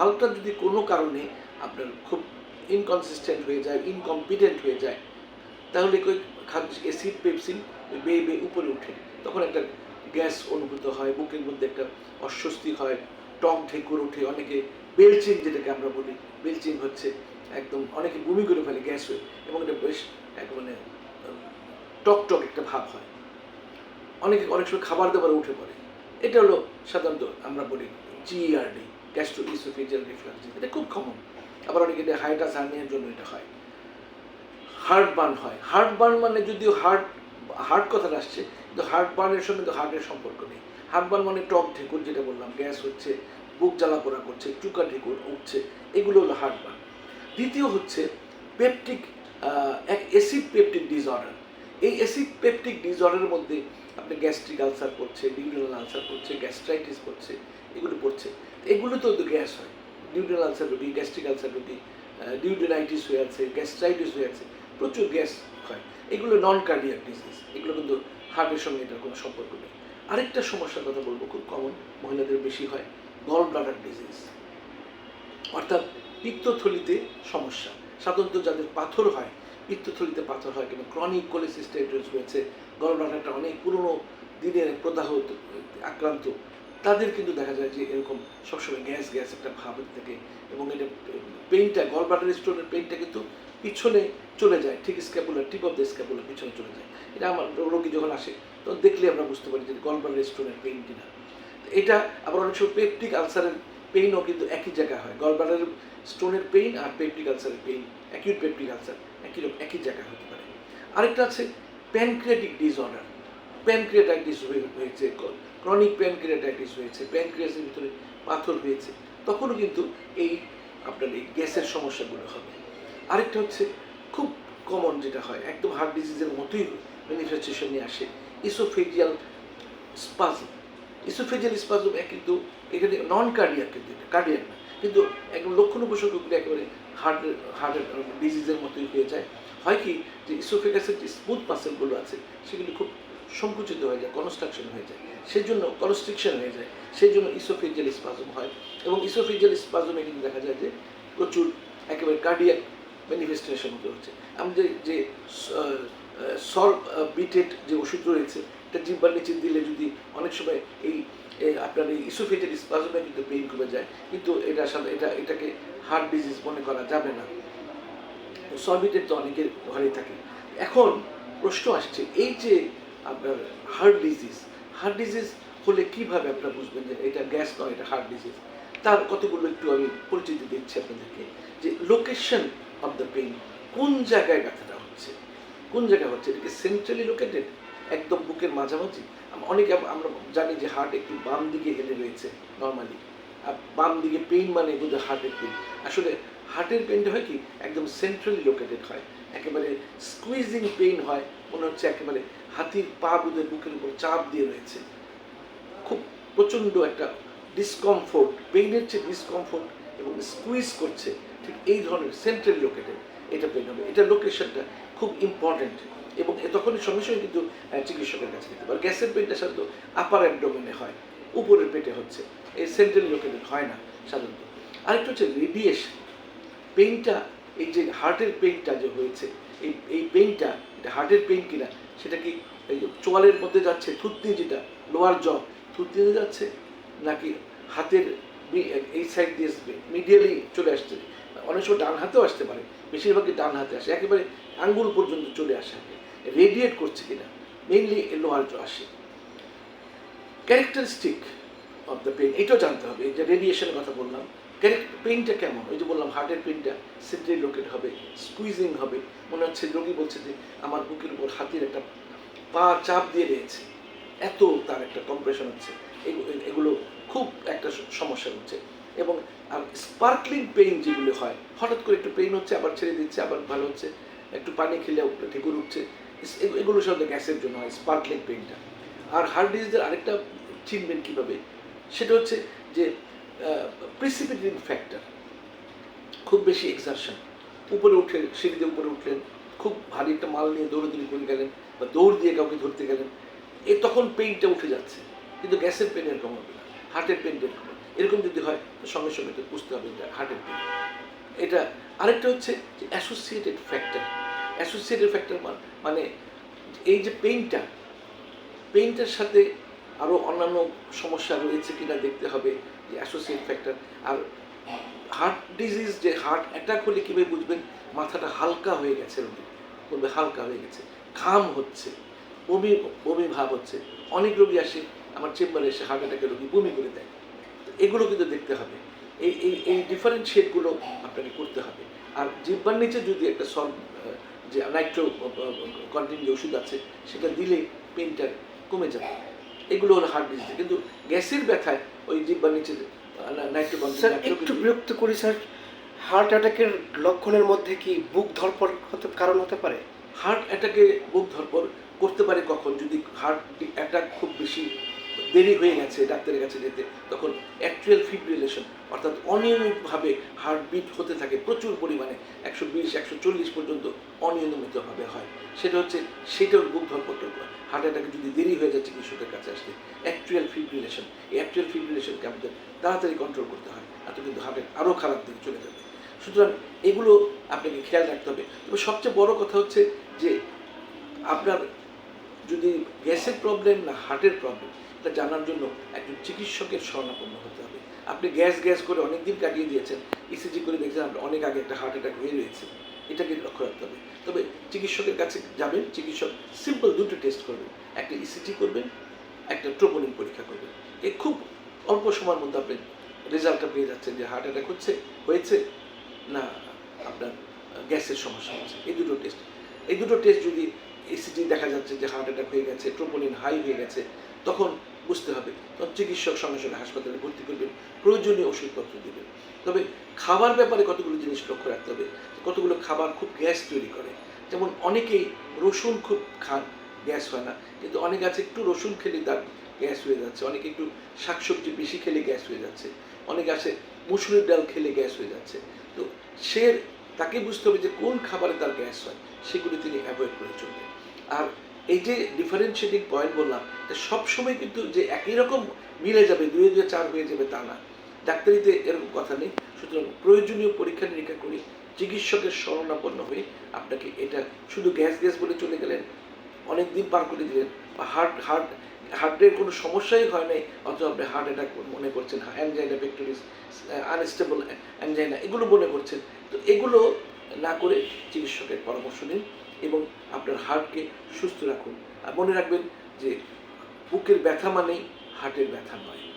হালটা যদি কোনো কারণে আপনার খুব ইনকনসিস্টেন্ট হয়ে যায় ইনকম্পিটেন্ট হয়ে যায়, তাহলে কই অ্যাসিড পেপসিন বেয়ে বেয়ে উপরে উঠে তখন একটা গ্যাস অনুভূত হয়, বুকের মধ্যে একটা অস্বস্তি হয়, টক ঢেকুর ওঠে, অনেকে বেলচিং যেটাকে আমরা বলি বেলচিং হচ্ছে একদম অনেকে বমি করে ফেলে গ্যাস হয়ে, এবং এটা বেশ এক মানে টক টক একটা ভাব হয়। অনেকে অনেক সময় খাবার দাবার উঠে পড়ে। এটা হলো সাধারণত আমরা বলি জিআরডি গ্যাস্ট্রো ইসোফেজিয়াল রিফ্লাক্স এটা খুব কমন আবার অনেকে হাইটাস হার্নিয়ার জন্য এটা হয়। হার্ট বার্ন হয়। হার্ট বার্ন মানে যদিও হার্ট হার্ট কথাটা আসছে, কিন্তু হার্ট বার্নের সঙ্গে তো হার্টের সম্পর্ক নেই। হার্ট বার্ন মানে টক ঢেকুর, যেটা বললাম, গ্যাস হচ্ছে, বুক জ্বালা পোড়া করছে, চুকা ঢেকুর উঠছে, এগুলো হলো হার্ট বার্ন। দ্বিতীয় হচ্ছে পেপটিক এক অ্যাসিড পেপটিক ডিসঅর্ডার। এই অ্যাসিড পেপটিক ডিসঅর্ডারের মধ্যে আপনি গ্যাস্ট্রিক আলসার করছে ডিউরিনাল আলসার করছে গ্যাস্ট্রাইটিস করছে এগুলো পড়ছে। এগুলো তো গ্যাস হয়। ডিউরিনাল আলসার রোগী গ্যাস্ট্রিক আলসার রোগী ডিউডিনাইটিস হয়ে আছে, গ্যাস্ট্রাইটিস হয়ে আছে, প্রচুর গ্যাস হয়। এগুলো নন কার্ডিয়াক ডিজিজ এগুলো কিন্তু হার্টের সঙ্গে এটার কোনো সম্পর্ক নেই। আরেকটা সমস্যার কথা বলব, খুব কমন মহিলাদের বেশি হয় গল ব্লাডার ডিজিজ অর্থাৎ পিত্তথলিতে সমস্যা। সাধারণত যাদের পাথর হয়, পিত্তথলিতে পাথর হয় কিন্তু ক্রনিক কোলেসিস্টাইটিস হয়েছে গলব্লাডারটা অনেক পুরনো দিনের প্রদাহ, আক্রান্ত তাদের কিন্তু দেখা যায় যে এরকম সবসময় গ্যাস গ্যাস একটা ভাব থাকে এবং এটা পেইনটা গলব্লাডার স্টোনের পেইনটা কিন্তু পিছনে চলে যায়, ঠিক scapular tip of the scapular পিছনে চলে যায়। এটা আমার রোগী যখন আসে, তখন দেখলে আমরা বুঝতে পারি যে গলব্লাডার স্টোনের পেইন কিনা। এটা আবার অনেক সময় পেপটিক আলসারের পেইনও কিন্তু একই জায়গায় হয়। গলব্লাডারের স্টোনের পেইন আর পেপটিক আলসারের পেইন অ্যাকিউট পেপটিক আলসার একই রকম, একই জায়গায় হতে পারে। আরেকটা আছে প্যানক্রিয়াটিক ডিসঅর্ডার প্যানক্রিয়াটাইটিস হয়েছে ক্রনিক প্যানক্রিয়াটাইটিস হয়েছে প্যানক্রিয়াসের ভিতরে পাথর হয়েছে, তখনও কিন্তু এই আপনার এই গ্যাসের সমস্যাগুলো হবে। আরেকটা হচ্ছে খুব কমন যেটা হয়, একদম হার্ট ডিজিজের মতোই ম্যানিফেস্টেশন নিয়ে আসে ইসোফেজিয়াল স্পাজম ইসোফেজিয়াল স্পাজম কিন্তু এখানে নন কার্ডিয়াক কিন্তু এটা কার্ডিয়াক না, কিন্তু একদম লক্ষণ উপসর্গগুলো একেবারে হার্টের হার্টের ডিজিজের মতোই হয়ে যায়। হয় কি যে ইসোফেগাসের যে স্মুথ মাসেলগুলো আছে, সেগুলো খুব সংকুচিত হয়ে যায় কনস্ট্রাকশন হয়ে যায়। সেই জন্য কনস্ট্রিকশন হয়ে যায়। সেই জন্য ইসোফেজিয়াল স্পাজম হয় এবং ইসোফেজিয়াল স্পাজমে কিন্তু দেখা যায় যে প্রচুর একেবারে কার্ডিয়াক ম্যানিফেস্টেশন হতে হচ্ছে। আমাদের যে সর বিটেড যে ওষুধ রয়েছে, এটা জিব্বার নিচে দিলে যদি অনেক সময় এই আপনার এই ইসোফেজিয়াল স্পাজমে কিন্তু পেইন কমে যায়, কিন্তু এটা সাথে, এটা, এটাকে হার্ট ডিজিজ মনে করা যাবে না। সরবিটেড তো অনেকের ঘরেই থাকে। এখন প্রশ্ন আসছে, এই যে আপনার হার্ট ডিজিজ হার্ট ডিজিজ হলে কীভাবে আপনারা বুঝবেন যে এটা গ্যাস নয়, এটা হার্ট ডিজিজ তার কতগুলো একটু আমি পরিচিতি দিচ্ছি আপনাদেরকে। যে লোকেশন অফ দ্য পেইন কোন জায়গায় ব্যথাটা হচ্ছে? কোন জায়গায় হচ্ছে? এটা কি সেন্ট্রালি লোকেটেড একদম বুকের মাঝামাঝি। অনেকে আমরা জানি যে হার্ট একটু বাম দিকে হেলে রয়েছে নর্মালি আর বাম দিকে পেইন মানে বোধ হার্টের পেইন আসলে হার্টের পেইনটা হয় কি? একদম সেন্ট্রালি লোকেটেড হয়। একেবারে স্কুইজিং পেইন হয়। মনে হচ্ছে একেবারে হাতির পা বুধের বুকের উপর চাপ দিয়ে রয়েছে। খুব প্রচণ্ড একটা ডিসকমফোর্ট পেইনের চেয়ে ডিসকমফোর্ট এবং স্কুইজ করছে ঠিক এই ধরনের সেন্ট্রাল লোকেটেড এটা পেইন হবে। এটা লোকেশনটা খুব ইম্পর্ট্যান্ট এবং তখনই সঙ্গে সঙ্গে কিন্তু চিকিৎসকের কাছে যেতে পারে। গ্যাসের পেইনটা সাধারণত আপার অ্যাবডোমেনে হয়, উপরের পেটে হচ্ছে। এই সেন্ট্রাল লোকেটেড হয় না সাধারণত। আরেকটা হচ্ছে রেডিয়েশন পেইনটা এই যে হার্টের পেইনটা যে হয়েছে, এই এই পেইনটা হার্টের পেইন কিনা, সেটা কি এই চোয়ালের মধ্যে যাচ্ছে, থুতনি যেটা লোয়ার জ থুতনিতে যাচ্ছে, নাকি হাতের এই সাইড দিয়ে মিডিয়ালি চলে আসছে? অনেক সময় ডান হাতেও আসতে পারে, বেশিরভাগই ডান হাতে আসে, একেবারে আঙ্গুল পর্যন্ত চলে আসে আগে রেডিয়েট করছে কিনা মেইনলি লোয়ার জ আসে। ক্যারেক্টারিস্টিক অফ দ্য পেন এটাও জানতে হবে যে রেডিয়েশনের কথা বললাম পেইনটা কেমন? ওই যে বললাম হার্টের পেইনটা সেন্ট্রাল লোকেট হবে স্কুইজিং হবে। মনে হচ্ছে রোগী বলছে যে, আমার বুকের উপর হাতির একটা পা চাপ দিয়ে রয়েছে এত তার একটা কম্প্রেশন হচ্ছে। এগু- এগুলো খুব একটা সমস্যা হচ্ছে। এবং আর স্পার্কলিং পেইন যেগুলো হয়, হঠাৎ করে একটু পেইন হচ্ছে, আবার ছেড়ে দিচ্ছে, আবার ভালো হচ্ছে। একটু পানি খেলে ঢেকুর উঠছে। এগুলো সাধারণত গ্যাসের জন্য হয় স্পার্কলিং পেইনটা আর হার্ট ডিজিজের আরেকটা চিনবেন কীভাবে? সেটা হচ্ছে যে প্রিসিপিটেটিং ফ্যাক্টর খুব বেশি এক্সারশন উপরে উঠে সিঁড়িতে উপরে উঠলেন, খুব ভারী একটা মাল নিয়ে দৌড়াদৌড়ি করে গেলেন বা দৌড় দিয়ে কাউকে ধরতে গেলেন, এ তখন পেইনটা উঠে যাচ্ছে, কিন্তু গ্যাসের পেন এরকম হবে না হার্টের পেন এরকম। এরকম যদি হয় সঙ্গে সঙ্গে তো বুঝতে হবে এটা হার্টের পেন এটা আরেকটা হচ্ছে যে অ্যাসোসিয়েটেড ফ্যাক্টর অ্যাসোসিয়েটেড ফ্যাক্টর মানে এই যে পেইনটা পেইনটার সাথে আরও অন্যান্য সমস্যা রয়েছে কিনা দেখতে হবে, যে অ্যাসোসিয়েট ফ্যাক্টর আর হার্ট ডিজিজ যে হার্ট অ্যাটাক হলে কীভাবে বুঝবেন? মাথাটা হালকা হয়ে গেছে, রোগী। বলবে হালকা হয়ে গেছে। ঘাম হচ্ছে, বমি বমি ভাব হচ্ছে। অনেক রোগী আসে, আমার চেম্বারে এসে হার্ট অ্যাটাকের রোগী বমি করে দেয়। তো এগুলো কিন্তু দেখতে হবে। এই এই এই ডিফারেন্সিয়েটগুলো আপনাকে করতে হবে। আর জিব্বার নিচে যদি একটা সলভ যে নাইট্রো কন্টিনিউ ওষুধ আছে, সেটা দিলে পেনটা কমে যাবে। এগুলো হলো হার্ট ডিজিজ কিন্তু গ্যাসের ব্যথায় ওই জিব্বার নিচে স্যার একটু বিরক্ত করি স্যার। হার্ট অ্যাটাকের লক্ষণের মধ্যে কি বুক ধরপর হতে কারণ হতে পারে? হার্ট অ্যাটাকে বুক ধরপর করতে পারে কখন? যদি হার্ট অ্যাটাক খুব বেশি দেরি হয়ে গেছে ডাক্তারের কাছে যেতে। তখন অ্যাকচুয়াল ফিব্রিলেশন অর্থাৎ অনিয়মিতভাবে হার্টবিট হতে থাকে প্রচুর পরিমাণে, একশো বিশ, একশো চল্লিশ পর্যন্ত অনিয়মিতভাবে হয়। সেটা হচ্ছে সেটার বুক ধরপত্র হার্ট অ্যাটাকে যদি দেরি হয়ে যায় চিকিৎসকের কাছে আসতে অ্যাকচুয়াল ফিব্রিলেশন এই অ্যাকচুয়াল ফিব্রিলেশনকে আমাদের তাড়াতাড়ি কন্ট্রোল করতে হয়, এত কিন্তু হার্টের আরও খারাপ দিকে চলে যাবে। সুতরাং এগুলো আপনাকে খেয়াল রাখতে হবে। তবে সবচেয়ে বড় কথা হচ্ছে যে, আপনার যদি গ্যাসের প্রবলেম না হার্টের প্রবলেম এটা জানার জন্য একজন চিকিৎসকের শরণাপন্ন হতে হবে। আপনি গ্যাস গ্যাস করে অনেক দিন কাটিয়ে দিয়েছেন ইসিজি করে দেখছেন আপনার অনেক আগে একটা হার্ট অ্যাটাক হয়ে রয়েছে। এটাকে লক্ষ্য রাখতে হবে। তবে চিকিৎসকের কাছে যাবেন, চিকিৎসক সিম্পল দুটো টেস্ট করবেন। একটা ইসিজি করবেন, একটা ট্রোপোনিন পরীক্ষা করবেন। এই খুব অল্প সময়ের মধ্যে আপনি রেজাল্টটা পেয়ে যাচ্ছেন যে হার্ট অ্যাটাক হচ্ছে, হয়েছে না আপনার গ্যাসের সমস্যা হচ্ছে। এই দুটো টেস্ট এই দুটো টেস্ট যদি এসিজি দেখা যাচ্ছে যে হার্ট অ্যাটাক হয়ে গেছে ট্রোপোনিন হাই হয়ে গেছে, তখন বুঝতে হবে। তখন চিকিৎসক সঙ্গে সঙ্গে হাসপাতালে ভর্তি করবেন, প্রয়োজনীয় ওষুধপত্র দেবেন। তবে খাবার ব্যাপারে কতগুলো জিনিস লক্ষ্য রাখতে হবে? কতগুলো খাবার খুব গ্যাস তৈরি করে? যেমন অনেকেই রসুন খুব খান, গ্যাস হয় না। কিন্তু অনেক আছে একটু রসুন খেলে তার গ্যাস হয়ে যাচ্ছে। অনেকে একটু শাকসবজি বেশি খেলে গ্যাস হয়ে যাচ্ছে। অনেক আছে মুসুরির ডাল খেলে গ্যাস হয়ে যাচ্ছে। তো সে, তাকে বুঝতে হবে যে কোন খাবারে তার গ্যাস হয়, সেগুলি তিনি অ্যাভয়েড করে চলবেন। আর এই যে ডিফারেন্সিয়েটিং পয়েন্ট বললাম সবসময় কিন্তু যে একই রকম মিলে যাবে দুয়ে দুয়ে চার হয়ে যাবে তা না। ডাক্তারিতে এরকম কথা নেই। সুতরাং প্রয়োজনীয় পরীক্ষা নিরীক্ষা করে চিকিৎসকের শরণাপন্ন হয়ে আপনাকে এটা শুধু গ্যাস গ্যাস বলে চলে গেলেন, অনেক দিন পার করে দিলেন, বা হার্ট হার্ট হার্টের কোনো সমস্যাই হয় নাই, অথবা আপনি হার্ট অ্যাটাক মনে করছেন অ্যানজাইনা পেক্টোরিস আনস্টেবল অ্যানজাইনা এগুলো মনে করছেন। তো এগুলো না করে চিকিৎসকের পরামর্শ নিন। এবং আপনার হার্টকে সুস্থ রাখুন। আর মনে রাখবেন যে বুকের ব্যথা মানেই হার্টের ব্যথা নয়।